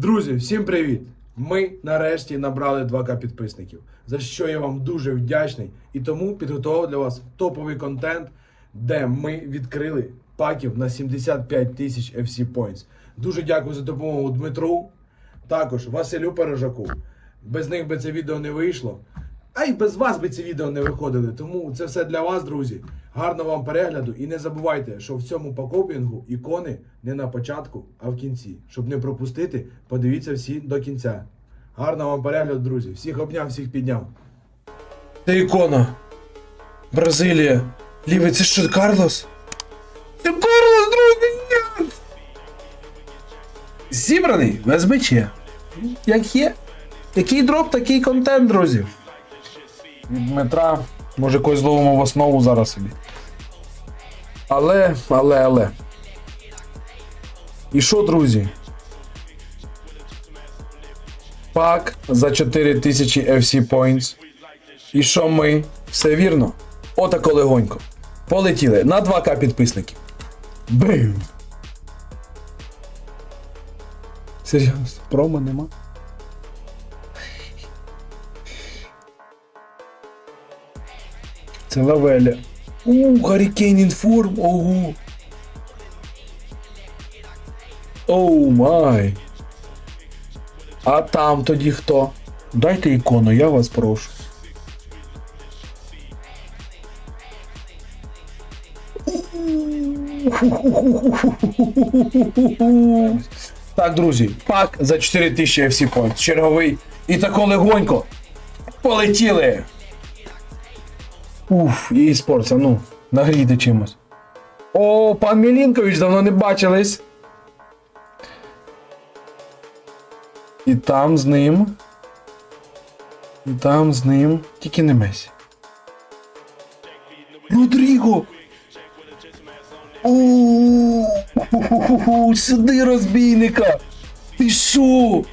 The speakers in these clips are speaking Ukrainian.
Друзі, всім привіт! Ми нарешті набрали 2К підписників, за що я вам дуже вдячний і тому підготував для вас топовий контент, де ми відкрили паків на 75 тисяч FC Points. Дуже дякую за допомогу Дмитру, також Василю Пережаку. Без них би це відео не вийшло. А й без вас би ці відео не виходили. Тому це все для вас, друзі. Гарного вам перегляду. І не забувайте, що в цьому пакопінгу ікони не на початку, а в кінці. Щоб не пропустити, подивіться всі до кінця. Гарного вам перегляду, друзі. Всіх обняв, всіх підняв. Це ікона. Бразилія. Лівий, це що, Карлос? Це Карлос, друзі! Зібраний в СБЧ. Як є. Який дроп, такий контент, друзі. Дмитра. Може когось зловимо в основу зараз собі. Але, але, але. І що, друзі? Пак за 4000 FC Points. І що ми? Все вірно? Отако легонько. Полетіли на 2К підписників. Бим! Серйозно, промо нема? Це лавеля. У, Гаррікейн інформ, ого. Оу май. А там тоді хто? Дайте ікону, я вас прошу. Так, друзі, пак за 4000 FC Points. Черговий. І тако легонько. Полетіли. Уф, і спортса, ну, нагрійте чимось. О, пан Мілінкович, давно не бачились. І там з ним. І там з ним. Тільки не Месі. Родріго! О, сюди розбійника! Ти шо?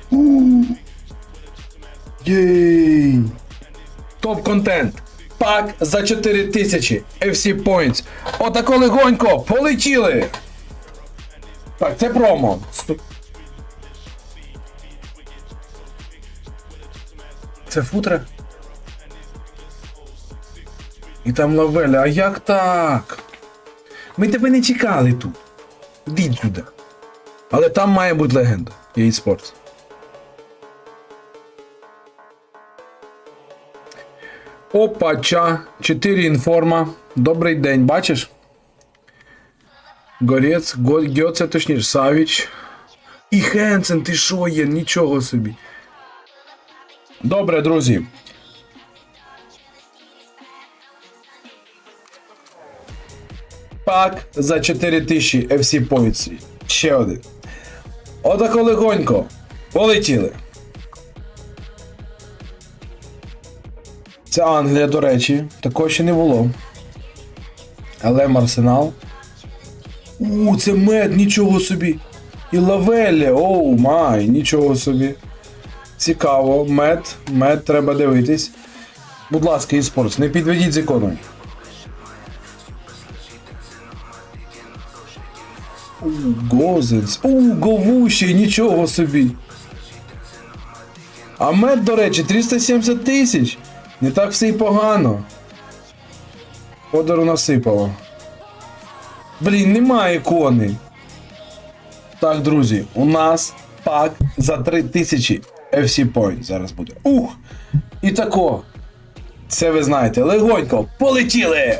Єй! Топ-контент. Пак за 4000 FC Points. Отако легонько. Полетіли. Так, це промо. Це футре? І там лавеля. А як так? Ми тебе не чекали тут. Йдіть сюди. Але там має бути легенда. EA Sports. Опача. 4 інформа. Добрий день, бачиш? Горець, Го- Гьоце, точніше, Савіч. І Хенсен, ти що є? Нічого собі. Добре, друзі. Пак за 4000 FC Points. Ще один. Отако легонько. Полетіли. Це Англія, до речі. Такого ще не було. Але Арсенал. У, це мед, нічого собі. І лавелі, оу май, нічого собі. Цікаво, мед, мед треба дивитись. Будь ласка, eSports, не підведіть з іконою. Гозенс. У, Говущий, нічого собі. А мед, до речі, 370 тисяч. Не так все й погано. Подару насипало. Блін, немає ікони. Так, друзі, у нас пак за 3000 FC Point зараз буде. Ух! І тако. Це ви знаєте, легонько, полетіли!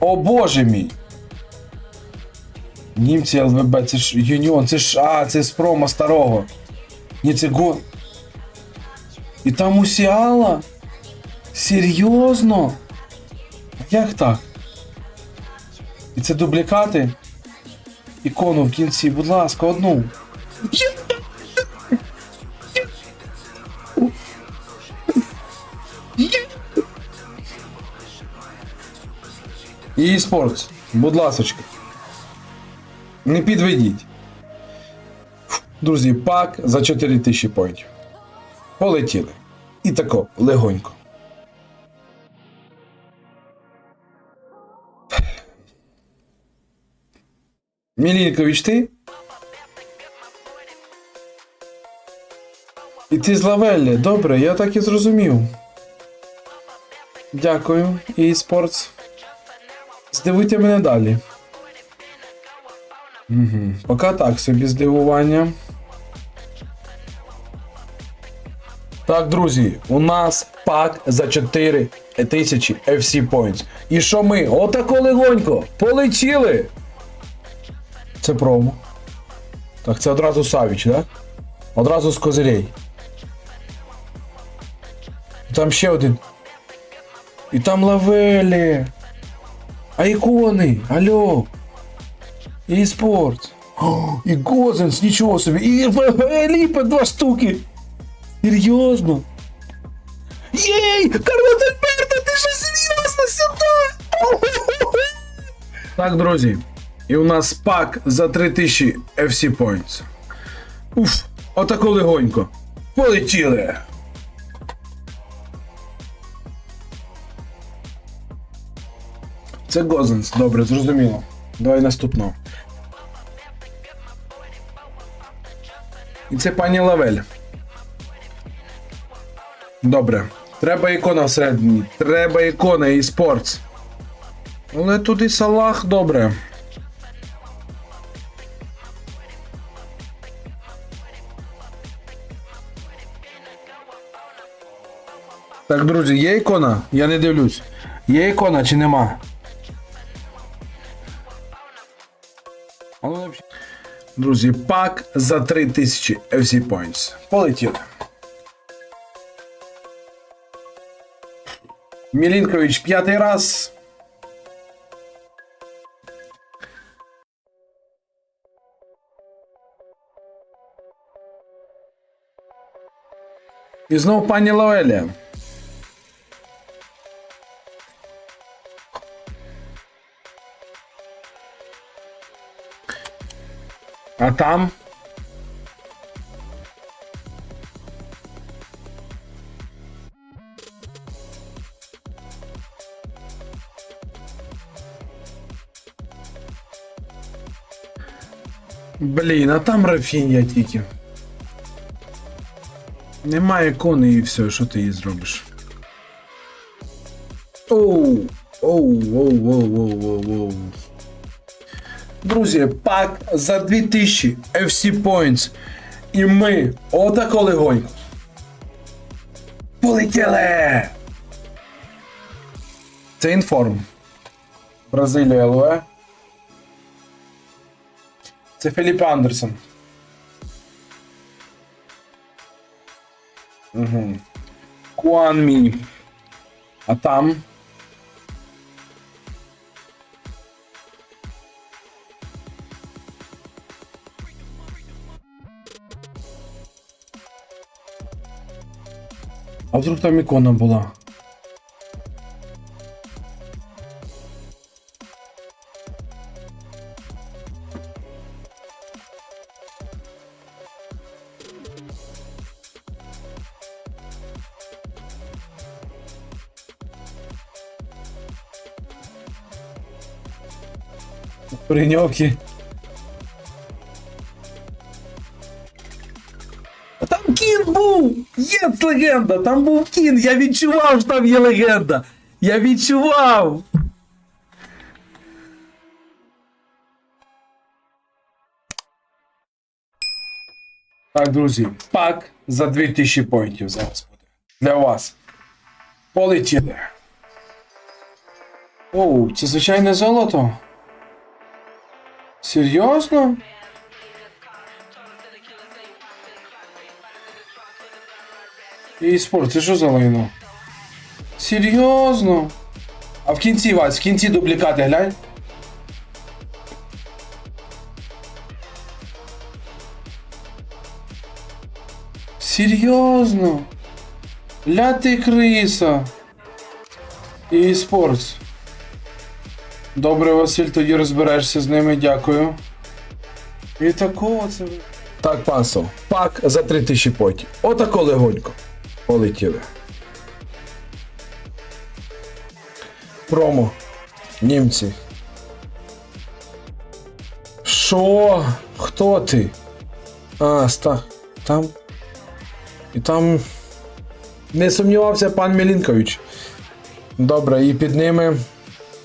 О боже мій! Німці ЛВБ, це ж Юніон, це ж. А, це з промо старого. Ні, це го. І там Усіала? Серйозно? Як так? І це дублікати? Ікону в кінці, будь ласка, одну. І спортс, будь ласочка. Не підведіть. Друзі, пак за 4000 поінтів. Полетіли. І тако, легонько. Мілінкович, ти? І ти з Лавеллі. Добре, я так і зрозумів. Дякую, eSports. Здивуйте мене далі. Угу. Поки так собі здивування. Так, друзі, у нас пак за 4 тисячі FC Points. І що ми? Отако легонько полетіли. Це промо. Так, це одразу Савіч, так? Одразу з козирей. Там ще один. І там лавелі. А ікони? Алло. І спорт. О, і Гозенс, нічого собі. І Ліпе два штуки. Серйозно? Єй! Карлос Альберто, ти що серйозно сюди? Так, друзі. І у нас пак за 3000 FC Points. Уф, отако легонько. Полетіли. Це Гозенс, добре, зрозуміло. Давай наступного. І це пані Лавель. Добре. Треба ікона всередині. Треба ікона і спортс. Але туди Салах добре. Так, друзі, є ікона? Я не дивлюсь. Є ікона чи нема? Друзі, пак за 3000 FC Points. Полетіли. Мілінкович п'ятий раз. І знов пані Лавелія. А там. Блін, а там Рафінія тільки. Немає ікони і все, що ти їй зробиш. Оу, оу, оу, оу, оу, оу, оу. Друзі, пак за 2000 FC Points. І ми отако легонько. Полетіли! Це інформ. Бразилія ЛОЕ. Це Філіп Андерсон. Угу. Куан Мі. А там. А вдруг там ікона була? Прийньовки. Там кін був! Є легенда! Там був кін! Я відчував, що там є легенда! Я відчував! Так, друзі, пак за 2000 поінтів зараз буде. Для вас. Полетіли. Оу, це звичайне золото. Серйозно? І спорт, це що за лайно? Серйозно? А в кінці, Вась, в кінці дублікати глянь. Серйозно? Ля ти криса. І спортс. Добре, Василь, тоді розберешся з ними, дякую. І такого це. Так, панство, пак за 3000 потів. Отако легонько. Полетіли. Промо. Німці. Що? Хто ти? А, ста. Там. І там не сумнівався пан Мілінкович. Добре, і під ними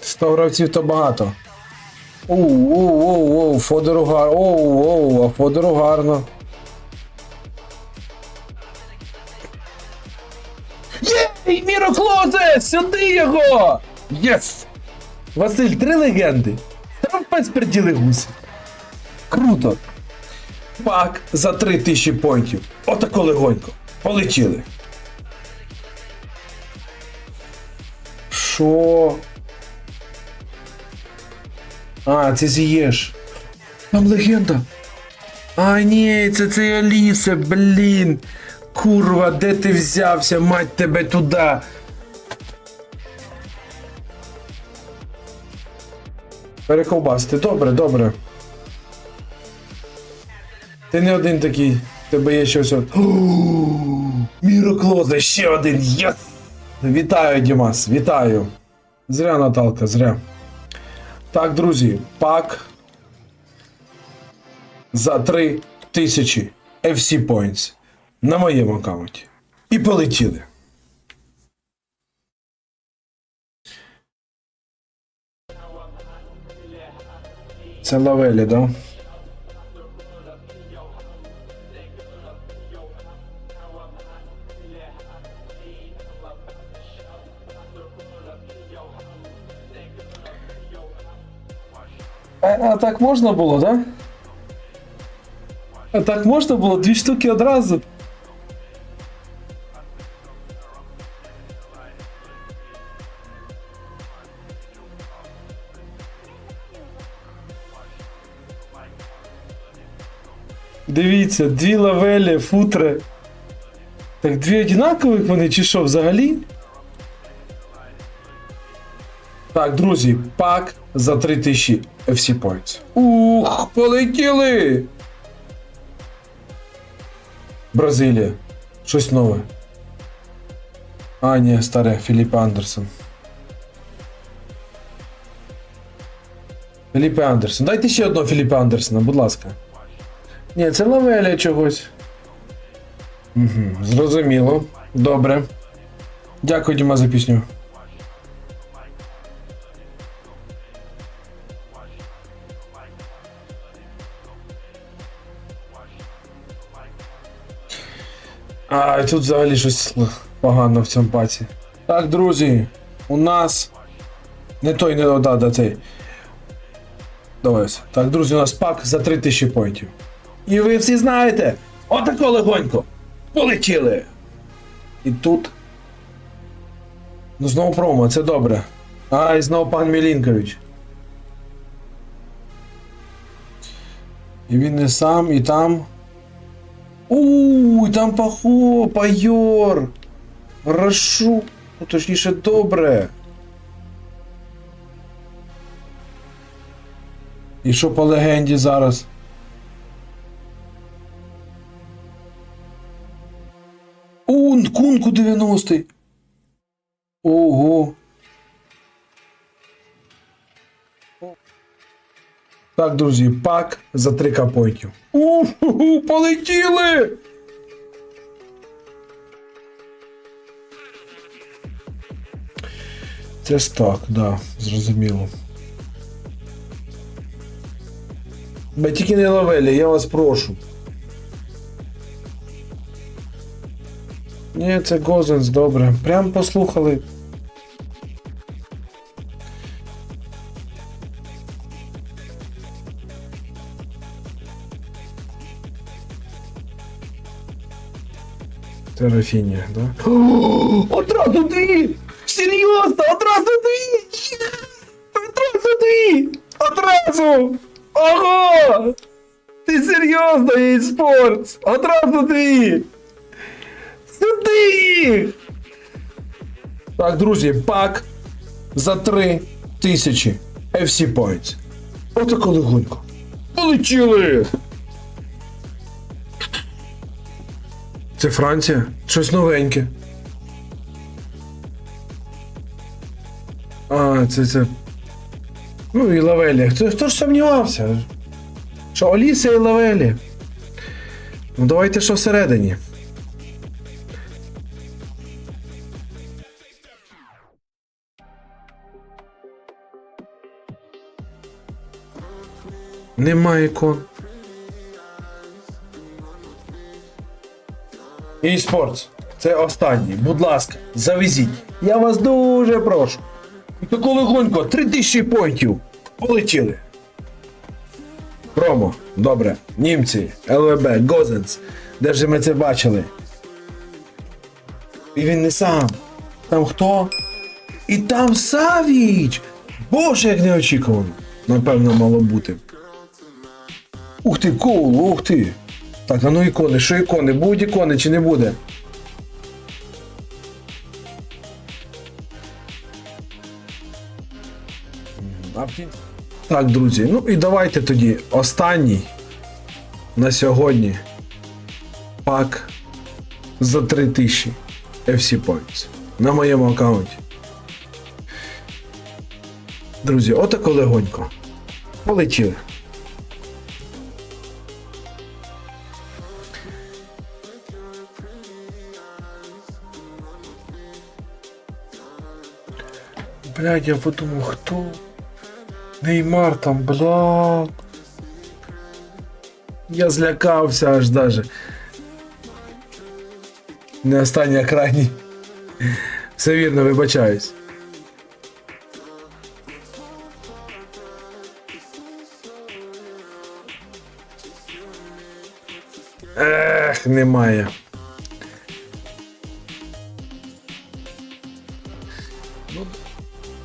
100 гравців то багато. Оу, оу, оу, оу, Фодору гарно. Оу, оу, а Фодору гарно. Єй, Міро Клозе! Сюди його! Єс! Василь, три легенди. Трампець приділи гуси. Круто. Пак за 3000 поінтів. Отако легонько. Полетіли. Що? А, це з'їш. Там легенда. А, ні, це це Аліса, блін. Курва, де ти взявся, мать тебе туди. Перековбасти, добре, добре. Ти не один такий, тебе є щось. от. Міроклозе, ще один. Єс! Вітаю, Дімас, вітаю. Зря, Наталка, зря. Так, друзі, пак за 3 тисячі FC Points на моєму аккаунті. І полетіли. Це лавелі, да? А, так можна було, да? А так можна було дві штуки одразу. Дивіться, дві лавелі, футри. Так дві однакових вони чи що взагалі? Так, друзі, пак за 3000 FC Points. Ух, полетіли! Бразилія. Щось нове. А, ні, старе, Філіп Андерсон. Філіп Андерсон. Дайте ще одного Філіпа Андерсона, будь ласка. Ні, це лавеля чогось. Угу, зрозуміло. Добре. Дякую, Діма, за пісню. А, і тут взагалі щось погано в цьому паці. Так, друзі, у нас. Не той, не да, да, цей. Давай. Так, друзі, у нас пак за 3000 поінтів. І ви всі знаєте, отако легонько. Полетіли. І тут. Ну, знову промо, це добре. А, і знову пан Мілінкович. І він не сам, і там. Уй, там пахо, пайор. Хорошо. Ну, точніше, добре. І що по легенді зараз? Ун, кунку 90-й. Ого. Так, друзі, пак за 3 капойтів. Уху, полетіли! Це ж так, да, зрозуміло. Бо тільки не лавелі, я вас прошу. Ні, це Гозенс, добре. Прям послухали. Це Рафінія, да? Одразу дві! Серйозно, одразу дві! Одразу дві! Одразу! Ого! Ти серйозно, eSports! Одразу дві! Сюди! Так, друзі, пак за 3 тисячі FC Points. Отако легонько. Полетіли! Це Франція? Щось новеньке. А, це це. Ну і Лавелі. Хто хто ж сумнівався? Що Оліса і Лавелі? Ну давайте що всередині. Немає ікон. E-Sports. Це останній. Будь ласка, завезіть. Я вас дуже прошу. Таку легонько, 3000 поінтів. Полетіли. Промо. Добре. Німці, ЛВБ, Гозенс. Де ж ми це бачили? І він не сам. Там хто? І там Савіч! Боже, як неочікувано. Напевно, мало бути. Ух ти, коул, ух ти. Так, а ну ікони, що ікони? Будуть ікони чи не буде? Так, друзі, ну і давайте тоді останній на сьогодні пак за 3000 FC Points на моєму аккаунті. Друзі, отако легонько. Полетіли. Блядь, я подумав, хто? Неймар там, блядь. Я злякався аж даже. Не останній, а крайній. Все вірно, вибачаюсь. Ех, немає.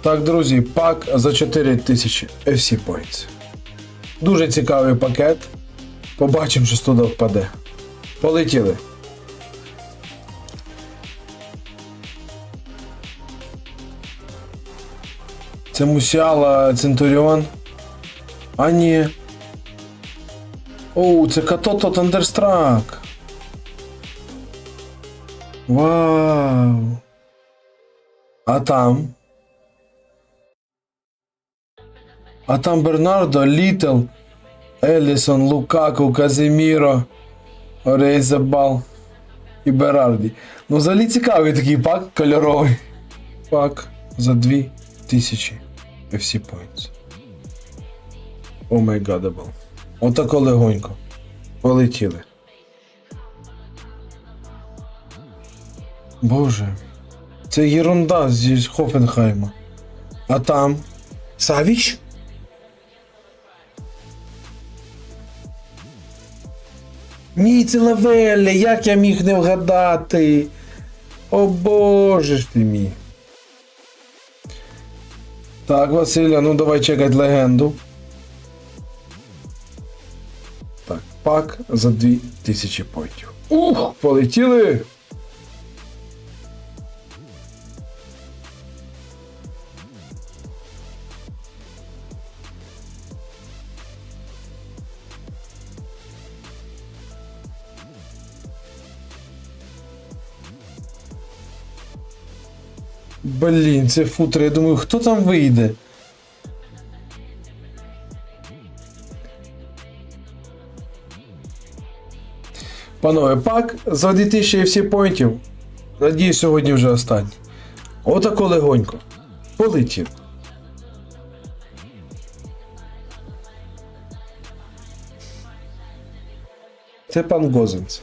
Так, друзі, пак за 4000 FC Points. Дуже цікавий пакет. Побачимо, що туди впаде. Полетіли. Це Мусіала Центуріон. А ні. Оу, це Катото Тандерстрак. Вау. А там. А там Бернардо, Літл, Елісон, Лукаку, Казиміро, Орейзебал і Берарді. Ну, взагалі цікавий такий пак кольоровий. Пак за 2000 FC Points. О май гадабл. Отако легонько. Полетіли. Боже. Це єрунда зі Хофенхайма. А там. Савіч? Ні, це лавелля, як я міг не вгадати. О боже ж ти мій. Так, Василя, ну давай чекати легенду. Так, пак за 2000 пойтів. Ух, полетіли! Блін, це футер, я думаю, хто там вийде? Панове, пак за 2000 всі поінтів. Надіюсь, сьогодні вже останній. Отако легонько. Полетів. Це пан Гозенц.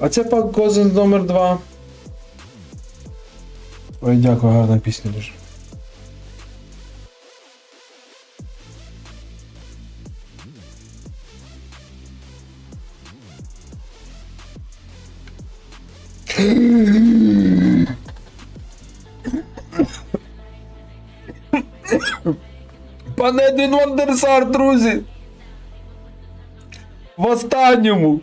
А це пак Гозенц номер 2. Ой, дякую, гарна пісня дуже. Пане Едвін Вандерсар, друзі! В останньому!